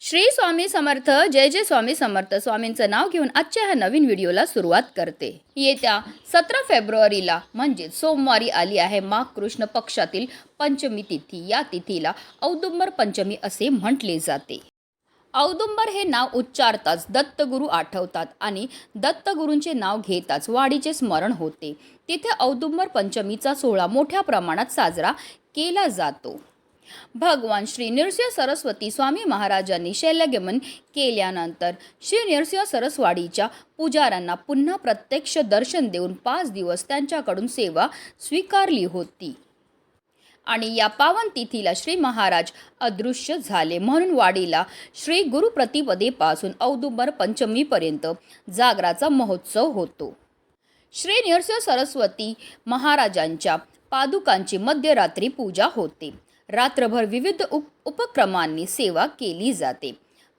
श्री स्वामी समर्थ जय जय स्वामी समर्थ. स्वामींचं नाव घेऊन आजच्या ह्या नवीन व्हिडिओला सुरुवात करते. येत्या सतरा फेब्रुवारीला म्हणजेच सोमवारी आली आहे माघ कृष्ण पक्षातील पंचमी तिथी. या तिथीला औदुंबर पंचमी असे म्हटले जाते. औदुंबर हे नाव उच्चारताच दत्तगुरू आठवतात आणि दत्तगुरूंचे नाव घेताच वाडीचे स्मरण होते. तिथे औदुंबर पंचमीचा सोहळा मोठ्या प्रमाणात साजरा केला जातो. भगवान श्री नृसिंह सरस्वती स्वामी महाराजांनी शैल्यगमन केल्यानंतर श्री नृसिंह सरस्वाडीच्या पुजाऱ्यांना पुन्हा प्रत्यक्ष दर्शन देऊन पाच दिवस त्यांच्याकडून सेवा स्वीकारली होती. आणि या पावन तिथीला श्री महाराज अदृश्य झाले. म्हणून वाडीला श्री गुरुप्रतिपदेपासून औदुंबर पंचमीपर्यंत जागराचा महोत्सव होतो. श्री नृसिंह सरस्वती महाराजांच्या पादुकांची मध्यरात्री पूजा होते. रात्रभर विविध उप उपक्रमांनी सेवा केली जाते.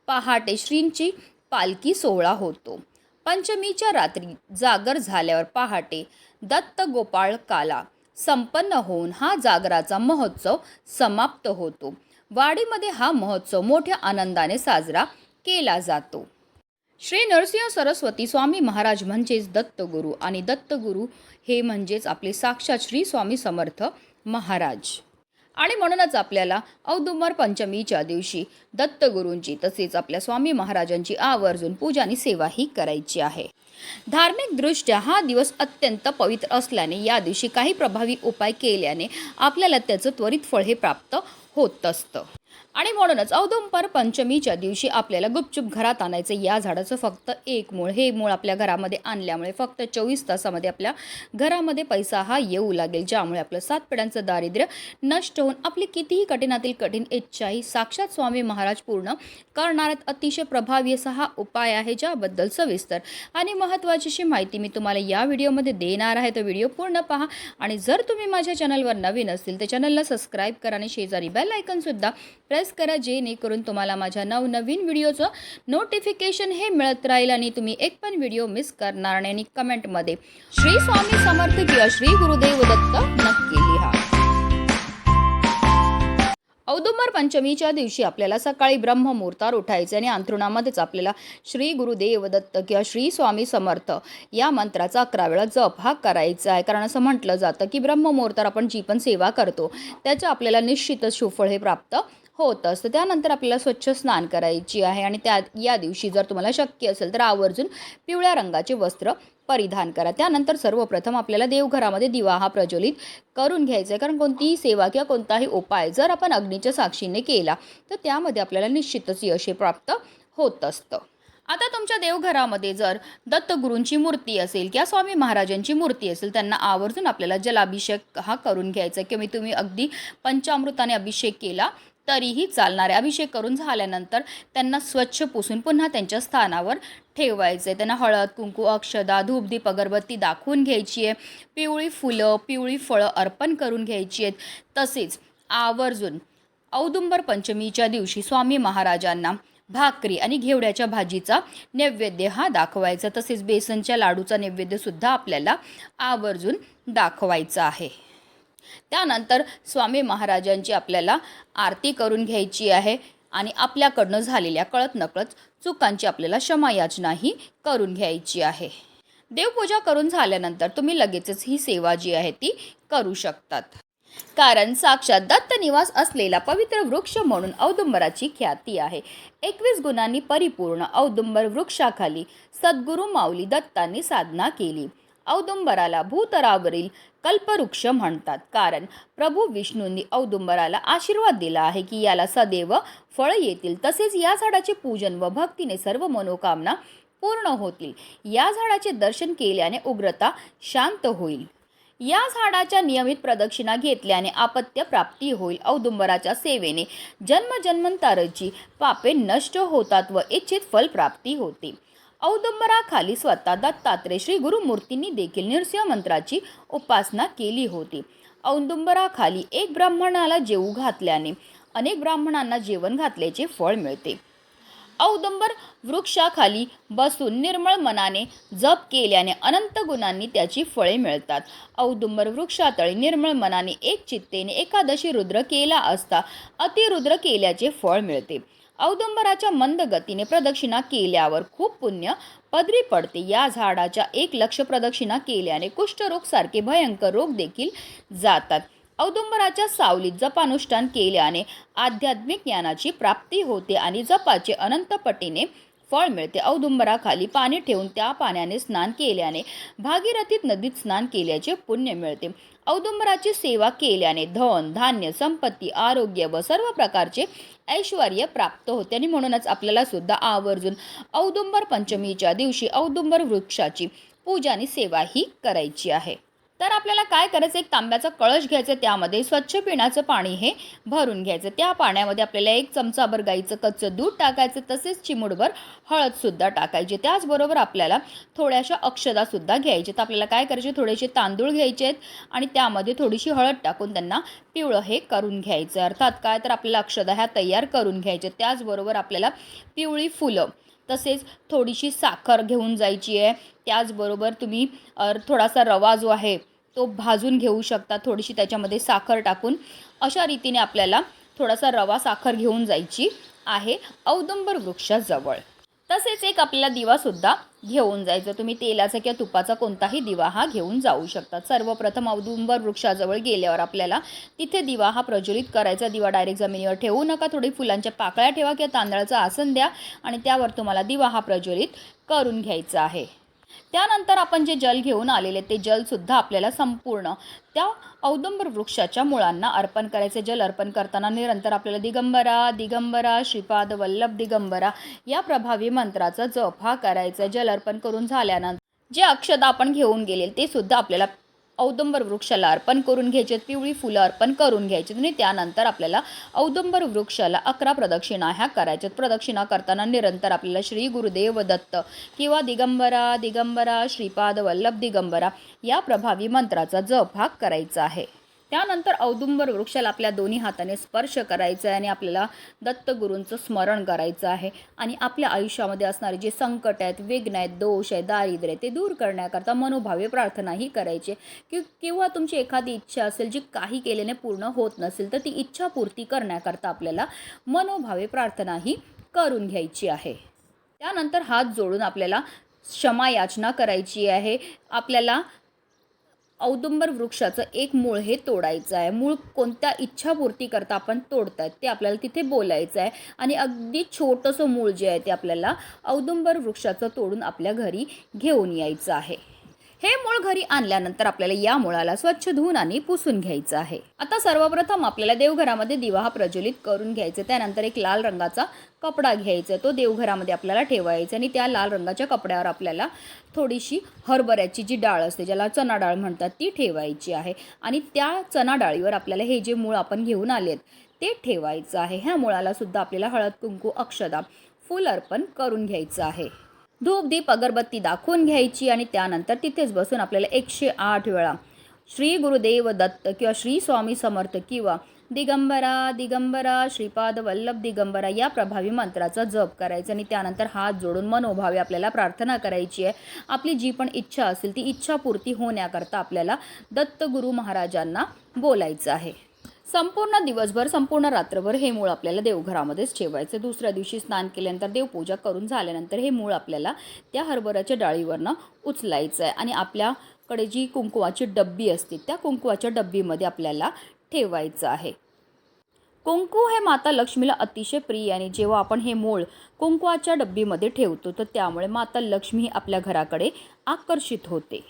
पहाटे श्रींची पालखी सोहळा होतो. पंचमीच्या रात्री जागर झाल्यावर पहाटे दत्त गोपाळ काला संपन्न होऊन हा जागराचा महोत्सव समाप्त होतो. वाडीमध्ये हा महोत्सव मोठ्या आनंदाने साजरा केला जातो. श्री नरसिंह सरस्वती स्वामी महाराज म्हणजेच दत्तगुरू आणि दत्तगुरू हे म्हणजेच आपले साक्षात श्री स्वामी समर्थ महाराज. आणि म्हणूनच आपल्याला औदुंबर पंचमीच्या दिवशी दत्तगुरूंची तसेच आपल्या स्वामी महाराजांची आवर्जून पूजा आणि सेवाही करायची आहे. धार्मिकदृष्ट्या हा दिवस अत्यंत पवित्र असल्याने या दिवशी काही प्रभावी उपाय केल्याने आपल्याला त्याचं त्वरित फळ हे प्राप्त होत असतं. आणि म्हणूनच औदुंबर पंचमीच्या दिवशी आपल्याला गुपचूप घरात आणायचं या झाडाचं फक्त एक मूळ. हे मूळ आपल्या घरामध्ये आणल्यामुळे फक्त चोवीस तासामध्ये आपल्या घरामध्ये पैसा हा येऊ लागेल. ज्यामुळे आपलं सात पिढ्यांचं दारिद्र्य नष्ट होऊन आपली कितीही कठीणातील कठीण इच्छाही साक्षात स्वामी महाराज पूर्ण करणाऱ्यात अतिशय प्रभावी असा हा उपाय आहे ज्याबद्दल सविस्तर आणि महत्त्वाची अशी माहिती मी तुम्हाला या व्हिडिओमध्ये देणार आहे. तर व्हिडिओ पूर्ण पहा आणि जर तुम्ही माझ्या चॅनलवर नवीन असतील तर चॅनलला सबस्क्राईब करा आणि शेजारी बेल आयकनसुद्धा प्रेस करा जेणेकरून तुम्हाला माझ्या नवनवीन व्हिडिओचं नोटिफिकेशन हे मिळत राहील आणि तुम्ही एक पण व्हिडिओ मिस करणार नाही आणि कमेंटमध्ये श्री स्वामी समर्थ किंवा श्री गुरुदेव दत्त नक्की लिहा. औदुंबर पंचमीच्या दिवशी आपल्याला सकाळी ब्रह्ममुहूर्तावर उठायचे आणि अंथरुणामध्येच आपल्याला श्री गुरुदेव दत्त किंवा श्री स्वामी समर्थ या मंत्राचा अकरा वेळा जप हा करायचा आहे. कारण असं म्हटलं जातं की ब्रह्ममुहूर्तावर आपण जी पण सेवा करतो त्याचं आपल्याला निश्चितच सुफळ हे प्राप्त होत असतं त्यानंतर आपल्याला स्वच्छ स्नान करायची आहे आणि त्या या दिवशी जर तुम्हाला शक्य असेल तर आवर्जून पिवळ्या रंगाचे वस्त्र परिधान करा. त्यानंतर सर्वप्रथम आपल्याला देवघरामध्ये दिवा हा प्रज्वलित करून घ्यायचा आहे. कारण कोणतीही सेवा किंवा कोणताही उपाय जर आपण अग्नीच्या साक्षीने केला तर त्यामध्ये आपल्याला निश्चितच यश प्राप्त होत असतं. आता तुमच्या देवघरामध्ये जर दत्तगुरूंची मूर्ती असेल किंवा स्वामी महाराजांची मूर्ती असेल त्यांना आवर्जून आपल्याला जलाभिषेक हा करून घ्यायचा किंवा तुम्ही अगदी पंचामृताने अभिषेक केला तरीही चालणारे. अभिषेक करून झाल्यानंतर त्यांना स्वच्छ पुसून पुन्हा त्यांच्या स्थानावर ठेवायचे. त्यांना हळद कुंकू अक्षदा धूपदीप अगरबत्ती दाखवून घ्यायची आहे. पिवळी फुलं पिवळी फळं अर्पण करून घ्यायची आहेत. तसेच आवर्जून औदुंबर पंचमीच्या दिवशी स्वामी महाराजांना भाकरी आणि घेवड्याच्या भाजीचा नैवेद्य हा दाखवायचा. तसेच बेसनच्या लाडूचा नैवेद्यसुद्धा आपल्याला आवर्जून दाखवायचा आहे. त्यानंतर स्वामी महाराजांची आपल्याला आरती करून घ्यायची आहे आणि आपल्याकडनं झालेल्या कळत नकळत चुकांची आपल्याला क्षमायाचनाही करून घ्यायची आहे. देवपूजा करून झाल्यानंतर तुम्ही लगेचच ही सेवा जी आहे ती करू शकतात. कारण साक्षात दत्त निवास असलेला पवित्र वृक्ष म्हणून औदुंबराची ख्याती आहे. एकवीस गुणांनी परिपूर्ण औदुंबर वृक्षाखाली सद्गुरू माऊली दत्तांनी साधना केली. औदुंबराला भूतरावरील कल्पवृक्ष म्हणतात. कारण प्रभू विष्णूंनी औदुंबराला आशीर्वाद दिला आहे की याला सदैव फळ येतील. तसेच या झाडाचे पूजन व भक्तीने सर्व मनोकामना पूर्ण होतील. या झाडाचे दर्शन केल्याने उग्रता शांत होईल. या झाडाच्या नियमित प्रदक्षिणा घेतल्याने आपत्य प्राप्ती होईल. औदुंबराच्या सेवेने जन्मजन्मांतराची पापे नष्ट होतात व इच्छित फल प्राप्ती होते. औदुंबराखाली स्वतः दत्तात्रय श्री गुरुमूर्तींनी देखील नृसिंह मंत्राची उपासना केली होती. औदुंबराखाली एक ब्राह्मणाला जेवू घातल्याने अनेक ब्राह्मणांना जेवण घातल्याचे फळ मिळते. औदुंबर वृक्षाखाली बसून निर्मळ मनाने जप केल्याने अनंत गुणांनी त्याची फळे मिळतात. औदुंबर वृक्षातळी निर्मळ मनाने एक चित्तेने एकादशी रुद्र केला असता अतिरुद्र केल्याचे फळ मिळते. औदुंबराच्या मंद गतीने प्रदक्षिणा केल्यावर खूप पुण्य पदरी पडते. या झाडाच्या एक लक्ष प्रदक्षिणा केल्याने कुष्ठरोग सारखे भयंकर रोग देखील जातात. औदुंबराच्या सावलीत जपानुष्ठान केल्याने आध्यात्मिक ज्ञानाची प्राप्ती होते आणि जपाचे अनंत पटीने फळ मिळते. औदुंबराखाली पाणी ठेवून त्या पाण्याने स्नान केल्याने भागीरथीत नदीत स्नान केल्याचे पुण्य मिळते. औदुंबराची सेवा केल्याने धन धान्य संपत्ती आरोग्य व सर्व प्रकारचे ऐश्वर प्राप्त होते. आणि म्हणूनच आपल्याला सुद्धा आवर्जून औदुंबर पंचमीच्या दिवशी औदुंबर वृक्षाची पूजा आणि सेवा ही करायची आहे. तर आपल्याला काय करायचं? एक तांब्याचा कळश घ्यायचं त्यामध्ये स्वच्छ पिण्याचं पाणी हे भरून घ्यायचं. त्या पाण्यामध्ये आपल्याला एक चमचाभर गाईचं कच्चं दूध टाकायचं तसेच चिमूटभर हळदसुद्धा टाकायची. त्याचबरोबर आपल्याला थोड्याशा अक्षदासुद्धा घ्यायचे तर आपल्याला काय करायचे? थोडेसे तांदूळ घ्यायचे आहेत आणि त्यामध्ये थोडीशी हळद टाकून त्यांना पिवळं हे करून घ्यायचं. अर्थात काय? तर आपल्याला अक्षदा ह्या तयार करून घ्यायचे त्याचबरोबर आपल्याला पिवळी फुलं तसेच थोडीशी साखर घेऊन जायची आहे. त्याचबरोबर तुम्ही थोडासा रवा जो आहे तो भाजून घेऊ शकता. थोडीशी त्याच्यामध्ये साखर टाकून अशा रीतीने आपल्याला थोडासा रवा साखर घेऊन जायची आहे औदुंबर वृक्षाजवळ. तसेच एक आपल्याला दिवासुद्धा घेऊन जायचं. तुम्ही तेलाचा किंवा तुपाचा कोणताही दिवा हा घेऊन जाऊ शकता. सर्वप्रथम औदुंबर वृक्षाजवळ गेल्यावर आपल्याला तिथे दिवा हा प्रज्वलित करायचा. दिवा डायरेक्ट जमिनीवर ठेवू नका. थोडी फुलांच्या पाकळ्या ठेवा किंवा तांदळाचं आसन द्या आणि त्यावर तुम्हाला दिवा हा प्रज्वलित करून घ्यायचा आहे. त्यानंतर आपण जे जल घेऊन आलेले ते जलसुद्धा आपल्याला संपूर्ण त्या औदुंबर वृक्षाच्या मुळांना अर्पण करायचे. जल अर्पण करताना निरंतर आपल्याला दिगंबरा दिगंबरा श्रीपाद वल्लभ दिगंबरा या प्रभावी मंत्राचा जप हा करायचा. जल अर्पण करून झाल्यानंतर जे अक्षदा आपण घेऊन गेले ते सुद्धा आपल्याला औदुंबर वृक्षाला अर्पण करून घ्यायचे पिवळी फुलं अर्पण करून घ्यायची आणि त्यानंतर आपल्याला औदुंबर वृक्षाला अकरा प्रदक्षिणा ह्या करायच्यात. प्रदक्षिणा करताना निरंतर आपल्याला श्री गुरुदेव दत्त किंवा दिगंबरा दिगंबरा श्रीपाद वल्लभ दिगंबरा या प्रभावी मंत्राचा जप हा करायचा आहे. त्यानंतर औदुंबर वृक्षाला आपल्या दोन्ही हाताने स्पर्श करायचा आहे आणि आपल्याला दत्तगुरूंचं स्मरण करायचं आहे. आणि आपल्या आयुष्यामध्ये असणारे जे संकट आहेत विघ्न आहेत दोष आहे दारिद्र्य आहे, ते दूर करण्याकरता मनोभावे प्रार्थनाही करायची. कि किंवा तुमची एखादी इच्छा असेल जी काही केल्याने पूर्ण होत नसेल तर ती इच्छा पूर्ती करण्याकरता आपल्याला मनोभावे प्रार्थनाही करून घ्यायची आहे. त्यानंतर हात जोडून आपल्याला क्षमा याचना करायची आहे. आपल्याला औदुंबर वृक्षाचं एक मूळ हे तोडायचं आहे. मूळ कोणत्या इच्छापूर्ती करता आपण तोडतायत ते आपल्याला तिथे बोलायचं आहे. आणि अगदी छोटंसं मूळ जे आहे ते आपल्याला औदुंबर वृक्षाचं तोडून आपल्या घरी घेऊन यायचं आहे. हे मूळ घरी आणल्यानंतर आपल्याला या मुळाला स्वच्छ धुवून आणि पुसून घ्यायचं आहे. आता सर्वप्रथम आपल्याला देवघरामध्ये दिवा हा प्रज्वलित करून घ्यायचा त्यानंतर एक लाल रंगाचा कपडा घ्यायचा तो देवघरामध्ये आपल्याला ठेवायचा आणि त्या लाल रंगाच्या कपड्यावर आपल्याला थोडीशी हरभऱ्याची जी डाळ असते ज्याला चना डाळ म्हणतात ती ठेवायची आहे. आणि त्या चना डाळीवर आपल्याला हे जे मूळ आपण घेऊन आलेत ते ठेवायचं आहे. ह्या मुळाला सुद्धा आपल्याला हळद कुंकू अक्षदा फूल अर्पण करून घ्यायचं आहे. धूप दीप अगरबत्ती दाखवून घ्यायची आणि त्यानंतर तिथेच बसून आपल्याला एकशे आठ वेळा श्री गुरुदेव दत्त किंवा श्री स्वामी समर्थ किंवा दिगंबरा दिगंबरा श्रीपाद वल्लभ दिगंबरा या प्रभावी मंत्राचा जप करायचा आणि त्यानंतर हात जोडून मनोभावे आपल्याला प्रार्थना करायची आहे. आपली जी पण इच्छा असेल ती इच्छापूर्ती होण्याकरता आपल्याला दत्तगुरू महाराजांना बोलायचं आहे. संपूर्ण दिवसभर संपूर्ण रात्रभर हे मूळ आपल्याला देवघरामध्येच ठेवायचं. दुसऱ्या दिवशी स्नान केल्यानंतर देवपूजा करून झाल्यानंतर हे मूळ आपल्याला त्या हरभऱ्याच्या डाळीवरनं उचलायचं आहे आणि आपल्याकडे जी कुंकुवाची डब्बी असते त्या कुंकुवाच्या डब्बीमध्ये आपल्याला ठेवायचं आहे. कुंकू हे माता लक्ष्मीला अतिशय प्रिय आणि जेव्हा आपण हे मूळ कुंकवाच्या डब्बीमध्ये ठेवतो तर त्यामुळे माता लक्ष्मी ही आपल्या घराकडे आकर्षित होते.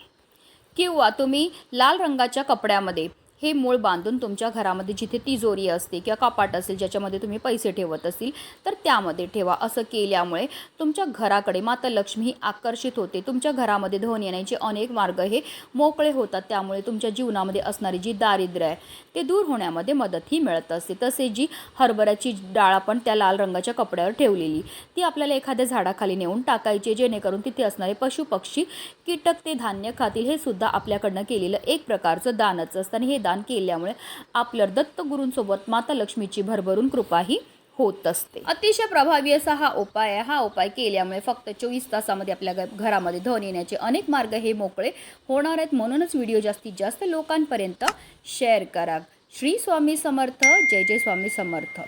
किंवा तुम्ही लाल रंगाच्या कपड्यामध्ये हे मूळ बांधून तुमच्या घरामध्ये जिथे तिजोरी असते किंवा कपाट असेल ज्याच्यामध्ये तुम्ही पैसे ठेवत असतील तर त्यामध्ये ठेवा. असं केल्यामुळे तुमच्या घराकडे माता लक्ष्मी ही आकर्षित होते. तुमच्या घरामध्ये धन येण्याचे अनेक मार्ग हे मोकळे होतात. त्यामुळे तुमच्या जीवनामध्ये असणारी जी दारिद्र्य आहे ते दूर होण्यामध्ये मदतही मिळत असते. तसे जी हरभऱ्याची डाळ आपण त्या लाल रंगाच्या कपड्यावर ठेवलेली ती आपल्याला एखाद्या झाडाखाली नेऊन टाकायची जेणेकरून तिथे असणारे पशुपक्षी कीटक ते धान्य खातील हे सुद्धा आपल्याकडनं केलेलं एक प्रकारचं दानच असतं. आणि हे दान केल्यामुळे आपल्या दत्तगुरूंसोबत माता लक्ष्मीची भरभरून कृपाही होत असते. अतिशय प्रभावी असा हा उपाय आहे. हा उपाय केल्यामुळे फक्त चोवीस तासामध्ये आपल्या घरामध्ये धन येण्याचे अनेक मार्ग हे मोकळे होणार आहेत. म्हणूनच व्हिडिओ जास्तीत जास्त लोकांपर्यंत शेअर करा. श्री स्वामी समर्थ. जय जय स्वामी समर्थ.